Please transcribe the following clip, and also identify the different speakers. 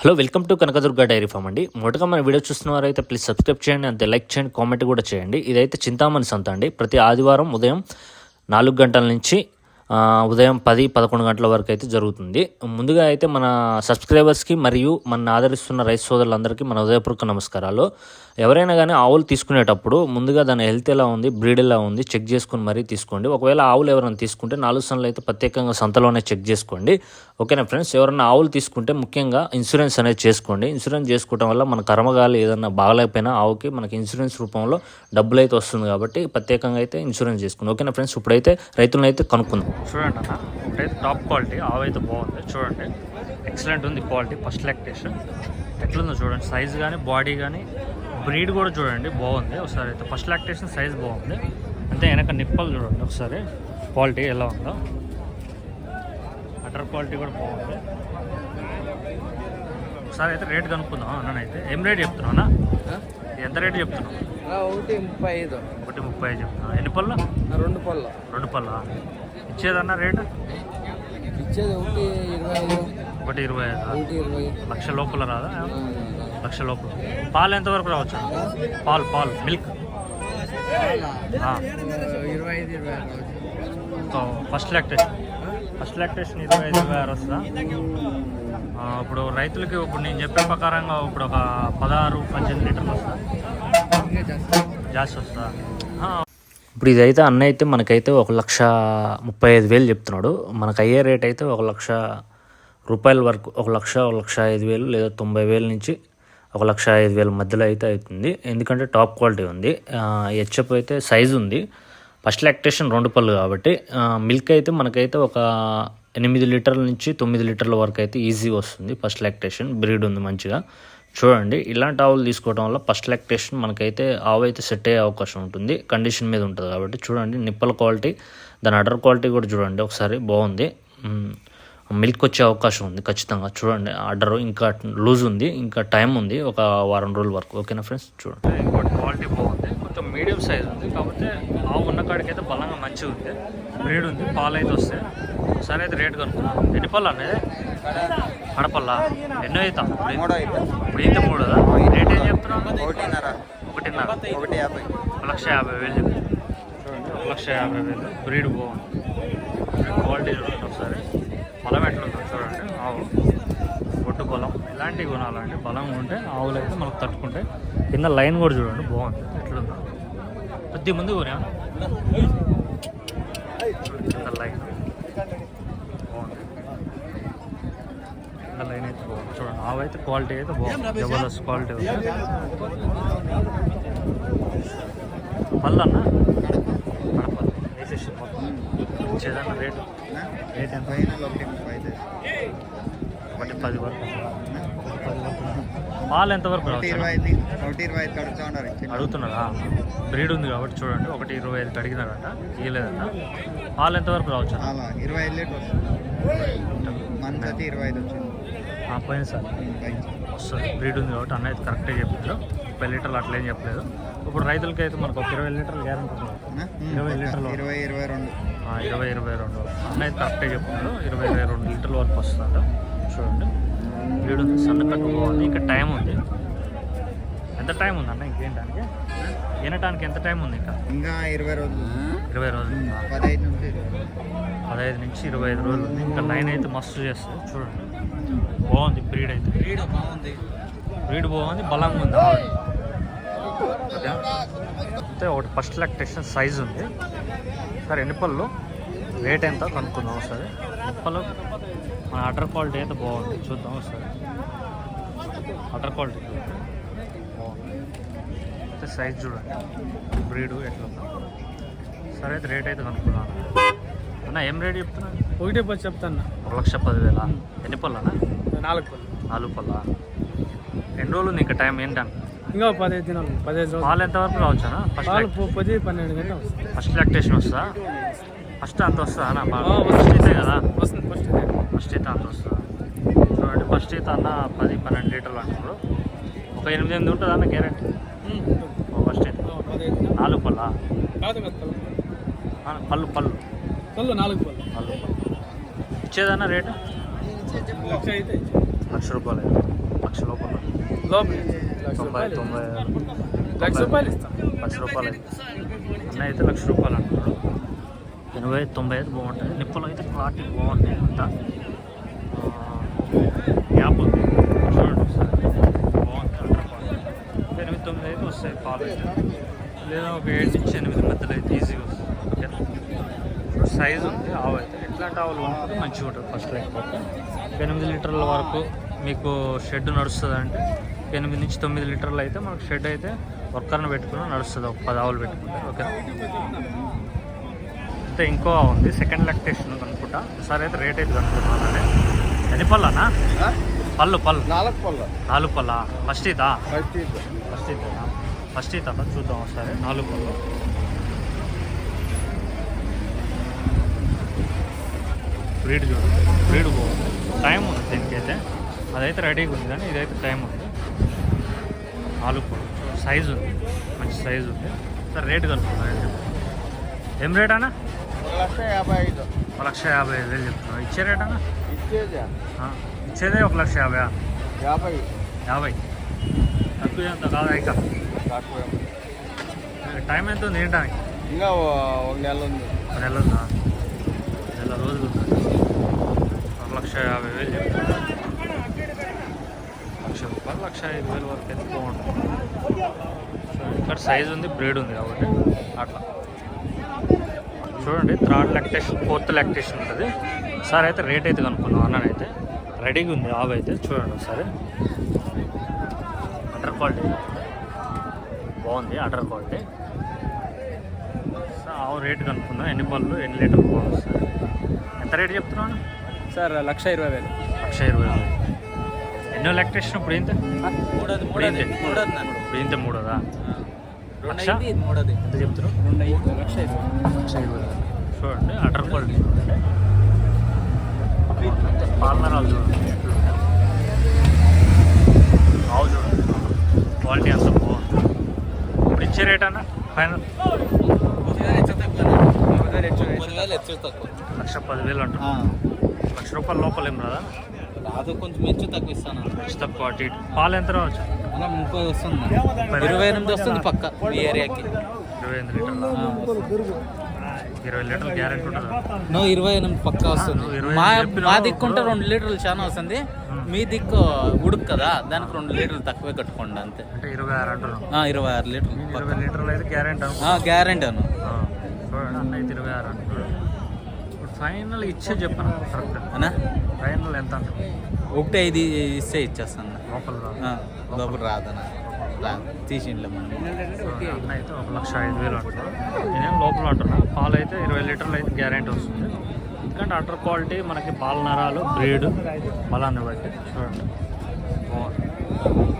Speaker 1: Hello welcome to Kanakadurga dairy farm అండి. మొదటగా మన వీడియో చూస్తున్న వారైతే ప్లీజ్ సబ్స్క్రైబ్ చేయండి అంతే లైక్ చేయండి కామెంట్ కూడా చేయండి. ఇదైతే చింతామణి సంత అండి. ప్రతి ఆదివారం ఉదయం నాలుగు గంటల నుంచి ఉదయం పది పదకొండు గంటల వరకు అయితే జరుగుతుంది. ముందుగా అయితే మన సబ్స్క్రైబర్స్కి మరియు మన ఆదరిస్తున్న రైతు సోదరులందరికీ మన ఉదయపూర్వక నమస్కారాలు. ఎవరైనా కానీ ఆవులు తీసుకునేటప్పుడు ముందుగా దాని హెల్త్ ఎలా ఉంది బ్రీడ్ ఎలా ఉంది చెక్ చేసుకుని మరీ తీసుకోండి. ఒకవేళ ఆవులు ఎవరైనా తీసుకుంటే నాలుగు సన్లు అయితే ప్రత్యేకంగా సంతలోనే చెక్ చేసుకోండి. ఓకేనా ఫ్రెండ్స్? ఎవరైనా ఆవులు తీసుకుంటే ముఖ్యంగా ఇన్సూరెన్స్ అనేది చేసుకోండి. ఇన్సూరెన్స్ చేసుకోవడం వల్ల మన కర్మగాలి ఏదైనా బాగలేకపోయినా ఆవుకి మనకి ఇన్సూరెన్స్ రూపంలో డబ్బులు అయితే వస్తుంది కాబట్టి ప్రత్యేకంగా అయితే ఇన్సూరెన్స్ చేసుకోండి. ఓకేనా ఫ్రెండ్స్? ఇప్పుడైతే రైతులను అయితే కనుక్కుందాం. చూడండి అన్న ఇప్పుడైతే టాప్ క్వాలిటీ ఆవు అయితే బాగుంది. చూడండి ఎక్సలెంట్ ఉంది క్వాలిటీ ఫస్ట్ లాక్టేషన్. ఎట్లుందో చూడండి సైజ్ కానీ బాడీ కానీ బ్రీడ్ కూడా చూడండి బాగుంది. ఒకసారి అయితే ఫస్ట్ లాక్టేషన్ సైజ్ బాగుంది. అంతే వెనక నిప్పలు చూడండి ఒకసారి క్వాలిటీ ఎలా ఉందో. అటర్ క్వాలిటీ కూడా బాగుంది. ఒకసారి అయితే రేట్ కనుక్కుందాం అన్ననైతే ఏం రేట్ చెప్తున్నావు అన్న? ఎంత రేట్ చెప్తున్నావు?
Speaker 2: ఒకటి ముప్పై ఐదు
Speaker 1: ఒకటి ముప్పై ఐదు చెప్తున్నా ఎన్ని పళ్ళు?
Speaker 2: రెండు పళ్ళ.
Speaker 1: రెండు పళ్ళ. ఇచ్చేదన్న రేటు?
Speaker 2: ఇచ్చేది ఒకటి ఇరవై ఐదు.
Speaker 1: ఒకటి ఇరవై ఐదు? లక్ష లోపల రాదా? లక్ష లోపల. పాలు ఎంతవరకు రావచ్చు పాలు పాలు మిల్క్.
Speaker 2: ఇరవై ఐదు ఇరవై
Speaker 1: ఫస్ట్ లాక్టేషన్ ఫస్ట్ లాక్టేషన్ ఇరవై ఐదు ఇరవై ఆరు వస్తుందా ఇప్పుడు రైతులకి ఇప్పుడు నేను చెప్పే ప్రకారంగా ఇప్పుడు ఒక పదహారు పద్దెనిమిది లీటర్లు వస్తా
Speaker 2: జాస్ జాస్తి
Speaker 1: జాస్తి ఇప్పుడు ఇదైతే అన్న అయితే మనకైతే ఒక లక్ష ముప్పై ఐదు వేలు చెప్తున్నాడు. మనకు అయ్యే రేట్ అయితే ఒక లక్ష రూపాయల వరకు ఒక లక్ష ఒక లక్ష ఐదు వేలు లేదా తొంభై వేల నుంచి ఒక లక్ష ఐదు వేల మధ్యలో అయితే అవుతుంది. ఎందుకంటే టాప్ క్వాలిటీ ఉంది. హెచ్ఎఫ్ అయితే సైజు ఉంది. ఫస్ట్ లాక్టేషన్ రెండు పళ్ళు కాబట్టి మిల్క్ అయితే మనకైతే ఒక ఎనిమిది లీటర్ల నుంచి తొమ్మిది లీటర్ల వరకు అయితే ఈజీగా వస్తుంది ఫస్ట్ లాక్టేషన్. బ్రీడ్ ఉంది మంచిగా. చూడండి ఇలాంటి ఆవులు తీసుకోవడం వల్ల ఫస్ట్ లాక్టేషన్ మనకైతే ఆవు అయితే సెట్ అయ్యే అవకాశం ఉంటుంది. కండిషన్ మీద ఉంటుంది కాబట్టి చూడండి నిప్పల క్వాలిటీ దాని అడర్ క్వాలిటీ కూడా చూడండి ఒకసారి బాగుంది. మిల్క్ వచ్చే అవకాశం ఉంది ఖచ్చితంగా. చూడండి ఆర్డర్ ఇంకా లూజ్ ఉంది ఇంకా టైం ఉంది ఒక వారం రోజుల వరకు. ఓకేనా ఫ్రెండ్స్? చూడండి. క్వాలిటీ బాగుంది. మీడియం సైజ్ ఉంది. కాకపోతే ఆవు ఉన్న కాడికి అయితే బలంగా మంచిగా ఉంది. బ్రీడ్ ఉంది. పాలు అయితే వస్తాయి. సరే అయితే రేట్ కనుక్కున్నాను ఎన్ని పళ్ళు అనేది అడపల్లా ఎన్నో అవుతా ఇప్పుడు అయితే. మూడుదా? రేట్ ఏం చెప్తున్నావు?
Speaker 2: ఒకటిన్నర.
Speaker 1: ఒకటిన్నర.
Speaker 2: ఒకటి యాభై.
Speaker 1: ఒక లక్ష యాభై వేలు ఒక లక్ష యాభై వేలు. బ్రీడ్ బాగుంది. క్వాలిటీ చూడండి ఒకసారి. బలం ఎట్లుందో చూడండి. ఆవు. ఒడ్డు బలం ఇలాంటివి కొనాలండి బలం ఉంటే ఆవులు అయితే మనకు తట్టుకుంటాయి. కింద లైన్ కూడా చూడండి. బాగుంది. ఎట్లుందో. కొద్ది ముందు కింద లైన్. లైన్ అయితే బాగుంది. చూడండి అయితే క్వాలిటీ అయితే బాగుంది. జబర్దస్త్ క్వాలిటీ ఉంది. పళ్ళన్న వేసేసి మొత్తం. ఇచ్చేదన్న రేటు. రేట్ ఎంత
Speaker 2: ఫైనల్ ఒకటి ముప్పై ఐదు
Speaker 1: ఒకటి పది వరకు ఒకటి పది వరకు పాలు ఎంతవరకు
Speaker 2: ఒకటి
Speaker 1: రావచ్చు
Speaker 2: ఇరవై ఐదు ఒకటి ఇరవై ఐదు కడుగుతా ఉన్నారు ఇచ్చి
Speaker 1: అడుగుతున్నారా? బ్రీడ్ ఉంది కాబట్టి చూడండి. ఒకటి ఇరవై ఐదుకి అడిగినారంట. ఇయ్యలేదంట. పాలు ఎంతవరకు రావచ్చు
Speaker 2: ఇరవై ఐదు లీటర్ వస్తుంది. మంత్ అయితే ఇరవై ఐదు వచ్చింది.
Speaker 1: పోయిన సార్. వస్తుంది. బ్రీడ్ ఉంది కాబట్టి అన్న అయితే కరెక్ట్గా చెప్పారు ముప్పై లీటర్లు అట్లేం చెప్పలేదు. ఇప్పుడు రైతులకి అయితే మనకు ఒక ఇరవై లీటర్లు గ్యారెంటీ ఇరవై. లీటర్లు.
Speaker 2: ఇరవై ఇరవై రెండు.
Speaker 1: ఇరవై ఇరవై రెండు. అన్న అయితే కరెక్ట్గా చెప్తున్నాడు ఇరవై ఇరవై రెండు లీటర్ల వరకు వస్తుందంట. చూడండి. ఉంది సన్న కట్టు బాగుంది ఇంకా టైం ఉంది. ఎంత టైం ఉంది అన్న ఇంకేంటానికి వినటానికి ఎంత టైం ఉంది ఇంకా?
Speaker 2: ఇంకా ఇరవై రోజులు.
Speaker 1: ఇరవై రోజులు ఉందా?
Speaker 2: పదహైదు నుంచి.
Speaker 1: పదహైదు నుంచి ఇరవై ఐదు రోజులు ఉంది. ఇంకా లైన్ అయితే మస్తు చేస్తుంది. చూడండి. బాగుంది బ్రీడ్ అయితే.
Speaker 2: బ్రీడ్ బాగుంది.
Speaker 1: బ్రీడ్ బాగుంది బలంగా ఉంది. అయితే ఒకటి ఫస్ట్ లాక్టేషన్ సైజ్ ఉంది. సరే ఎన్ని పళ్ళు? రేట్ ఎంత? కనుక్కుందాం ఒకసారి. ముప్పలు. మన అటర్ క్వాలిటీ అయితే బాగుంది. చూద్దాం ఒకసారి. అటర్ క్వాలిటీ బాగుంది. అయితే సైజ్ చూడండి. బ్రీడు ఎట్లా ఉందో. సరే అయితే రేట్ అయితే కనుక్కున్నాను అన్న ఏం రేట్ చెప్తున్నా?
Speaker 3: ఒకటే పది చెప్తాను
Speaker 1: ఒక లక్ష పదివేల? ఎన్ని పళ్ళు అన్న
Speaker 3: నాలుగు పళ్ళు.
Speaker 1: నాలుగు పళ్ళ? ఎన్ని రోజులు ఇంకా టైం? ఏంటన్న
Speaker 3: ఇంకా పదహైదు దినాలు పదిహేను రోజులు.
Speaker 1: పాలు ఎంతవరకు రావచ్చా? ఫస్ట్
Speaker 3: పది పన్నెండు గంటలు
Speaker 1: ఫస్ట్ లాక్టేషన్ వస్తుందా? ఫస్ట్ అంత వస్తుందా అన్న ఫస్ట్. అయితే కదా
Speaker 3: వస్తుంది ఫస్ట్.
Speaker 1: ఫస్ట్ అయితే అంత వస్తుందా చూడండి ఫస్ట్ అయితే అన్న పది పన్నెండు లీటర్లు అంటారు ఒక ఎనిమిది ఎనిమిది ఉంటుంది అన్న గ్యారెంటీ. ఫస్ట్ అయితే. నాలుగు పళ్ళ
Speaker 3: పళ్ళు.
Speaker 1: పళ్ళు పళ్ళు
Speaker 3: నాలుగు పళ్ళు
Speaker 1: పళ్ళు ఇచ్చేదన్న రేటు
Speaker 3: లక్ష అయితే ఇచ్చేది.
Speaker 1: లక్ష రూపాయలు లక్ష లోపల తొంభై
Speaker 3: రూపాయలు
Speaker 1: తొంభై
Speaker 3: లక్ష రూపాయలు ఇస్తాం
Speaker 1: లక్ష రూపాయలు అయితే అన్న అయితే లక్ష రూపాయలు అంటున్నాడు ఎనభై తొంభై అయితే బాగుంటుంది నిప్పులు అయితే క్వాలిటీ బాగుంటాయి అంతా. యాప్ ఉంది. చూడండి బాగుంది ఎనిమిది తొమ్మిది అయితే వస్తాయి పాలు. అయితే లేదా ఒక ఏడు నుంచి ఎనిమిది మధ్యలో అయితే ఈజీగా వస్తుంది ఓకేనా సైజ్ ఉంది ఆవు అయితే. ఎట్లాంటి ఆవులు ఉంటుంది మంచిగా ఉంటుంది ఫస్ట్ లేకపోతే ఎనిమిది లీటర్ల వరకు మీకు షెడ్ నడుస్తుంది అంటే ఎనిమిది నుంచి తొమ్మిది లీటర్లు అయితే మనకు షెడ్ అయితే వర్కర్ని పెట్టుకుని నడుస్తుంది. ఒక పది ఆవులు పెట్టుకుంటే ఓకే అయితే ఇంకో ఉంది. సెకండ్ లెక్టేషన్ అనుకుంటా. సరే అయితే రేట్ అయితే కనుక్కున్నాను ఎన్ని పళ్ళనా? పళ్ళు పళ్ళు.
Speaker 2: నాలుగు పళ్ళ.
Speaker 1: నాలుగు పళ్ళా? ఫస్ట్ ఇదా?
Speaker 2: ఫస్ట్
Speaker 1: ఫస్ట్ ఇదా ఫస్ట్ ఇదా? చూద్దాం ఒకసారి. నాలుగు పళ్ళు. బ్రీడ్ చూడండి బ్రీడ్ బాగుంది టైం ఉంది దీనికైతే. అదైతే రెడీగా ఉంది కానీ ఇదైతే టైం ఉంది. నాలుగు పళ్ళు. సైజు ఉంది. మంచి సైజు ఉంది. సార్ రేట్ కనుక్కున్నాను ఏం రేట్ అన్న?
Speaker 2: లక్ష యాభై ఐదు.
Speaker 1: ఒక లక్ష యాభై ఐదు వేలు చెప్తున్నాను ఇచ్చే రేట్ అన్న?
Speaker 2: ఇచ్చేది.
Speaker 1: ఇచ్చేదే ఒక లక్ష యాభై
Speaker 2: యాభై.
Speaker 1: యాభై. తక్కువ ఎంత కాదా ఇక
Speaker 2: తక్కువ
Speaker 1: టైం ఎంత ఉంది ఏంటానికి
Speaker 2: ఇంకా ఒక నెల ఉంది.
Speaker 1: ఒక నెల ఉందా? నెల రోజులు ఒక లక్ష యాభై వేలు చెప్తున్నా. లక్ష రూపాయలు లక్ష ఐదు వేలు వరకు అయితే బాగుంటుంది. ఇక్కడ సైజ్ ఉంది బ్రీడ్ ఉంది కాబట్టి అట్లా. చూడండి థర్డ్ లాక్టేషన్ ఫోర్త్ లాక్టేషన్ ఉంటుంది. సార్ అయితే రేట్ అయితే కనుక్కున్నాం అన్ననైతే రెడీగా ఉంది ఆవు అయితే చూడండి ఒకసారి. అటర్ క్వాలిటీ బాగుంది అటర్ క్వాలిటీ సో ఆవు రేట్ కనుక్కున్నాం ఎన్ని పళ్ళు ఎన్ని లీటర్లు బాగుంది సార్? ఎంత రేట్ చెప్తున్నాను
Speaker 3: సార్ లక్ష ఇరవై వేలు.
Speaker 1: లక్ష ఇరవై వేలు. ఎన్నో లాక్టేషన్ ఇప్పుడు ఏంటి?
Speaker 3: మూడోది
Speaker 1: ఇప్పుడు ఏంటి?
Speaker 3: మూడోది
Speaker 1: లక్ష? ఎంత చూడండి అటర్ క్వాలిటీ. పాలనరాలు చూడండి. ఆవు చూడండి. క్వాలిటీ అంత బాగుంది. ఇప్పుడు ఇచ్చే రేట్ అన్న? ఫైనల్. లక్ష పదివేలు అంటున్నా లక్ష రూపాయల లోపల రాదా?
Speaker 3: రాదు కొంచెం మెచ్చు తక్కువ ఇస్తాను.
Speaker 1: లక్ష తక్కువ. పాలు ఎంత రావచ్చు?
Speaker 3: అలా ముప్పై వస్తుంది. ఇరవై ఎనిమిది వస్తుంది పక్క ఈ ఏరియాకి.
Speaker 1: ఇరవై ఎనిమిది లీటర్లు. ఇరవై లీటర్లు గ్యారెంటీ ఉంటుంది?
Speaker 3: నువ్వు ఇరవై ఎనిమిది పక్క వస్తుంది. మా మా దిక్కుంటే. రెండు లీటర్లు చాలా వస్తుంది. మీ దిక్కు ఉడుకు కదా దానికి రెండు లీటర్లు తక్కువే కట్టుకోండి అంతే.
Speaker 1: ఇరవై ఆరు
Speaker 3: ఇరవై లీటర్లు
Speaker 1: ఇరవై లీటర్లు అయితే గ్యారెంటీ
Speaker 3: అను.
Speaker 1: చూడండి అన్న ఇరవై ఆరు అంటున్నాడు. ఇప్పుడు ఫైనల్ ఇచ్చే చెప్పాను? కరెక్ట్.
Speaker 3: అనా?
Speaker 1: ఫైనల్ ఎంత
Speaker 3: ఒకటి ఐదు ఇస్తే ఇచ్చేస్తాను.
Speaker 1: లోపల రాదు.
Speaker 3: ఆ, లోపల రాదనా రాదు తీసిండ్లే మనం.
Speaker 1: అన్న అయితే ఒక లక్ష ఐదు వేలు అంటున్నాడు నేనేం లోపల అంటున్నా పాలు అయితే ఇరవై లీటర్లు అయితే గ్యారెంటీ వస్తుంది. ఎందుకంటే అటర్ క్వాలిటీ మనకి పాల నరాలు బ్రీడ్ బలాన్ని బట్టి. చూడండి. బాగుంది.